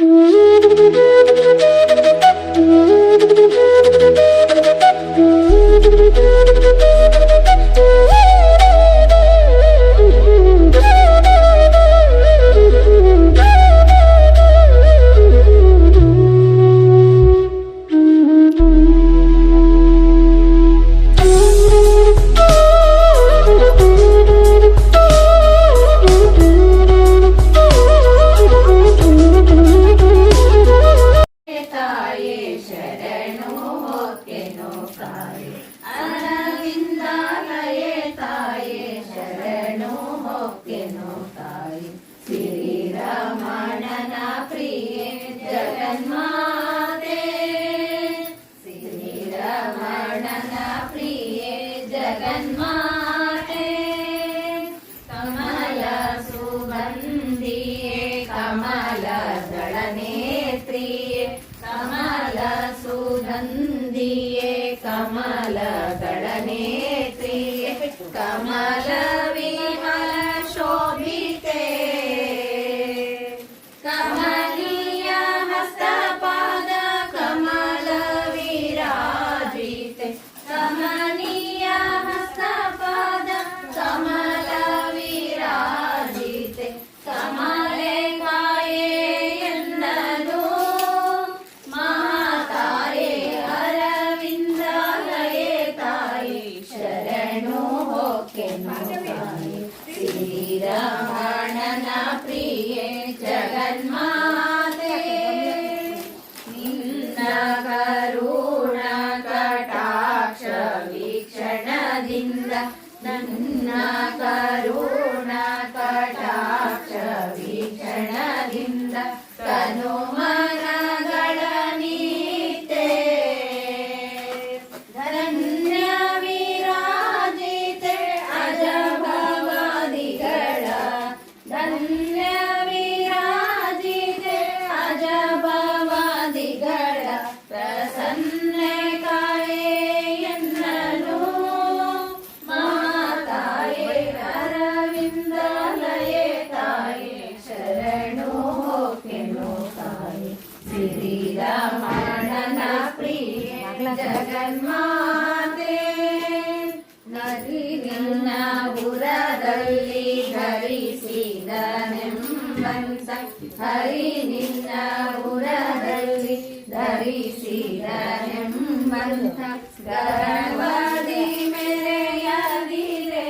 Mm-hmm. തായേ. അരവിന്ദാലയേ തായേ ശരണോ ഹോക്കിനോ തായേ. ശ്രീരാമണന പ്രിയേ ജഗന്മാതേ. ശ്രീരാമണന പ്രിയേ ജഗന്മാതേ. കമല സുഗന്ധിയേ കമല ദളനേത്രിയേ കമല സുഗന്ധിയേ. ಕಮಲ ದಳನೇತ್ರಿಯೇ ಕಮಲ ಶ್ರೀರಮಣನ ಪ್ರಿಯೆ ಜಗನ್ಮಾತೆ ನಿನ್ನ ಕರುಣ ಕಟಾಕ್ಷ ವೀಕ್ಷಣದಿಂದ ನನ್ನ ಹೊಕ್ಕೆನು ತಾಯಿ ಶ್ರೀರಮಣನ ಪ್ರಿಯ ಜಗನ್ಮಾತೆ ನದಿ ನಿನ್ನ ಉರದಲ್ಲಿ ಧರಿಸಿದ ನೆಂಬಂತ ಹರಿ ನಿನ್ನ ಉರದಲ್ಲಿ ಧರಿಸಿದ ನೆಂಬಂತ ಗರ್ವದಿ ಮೆರೆಯದಿರೆ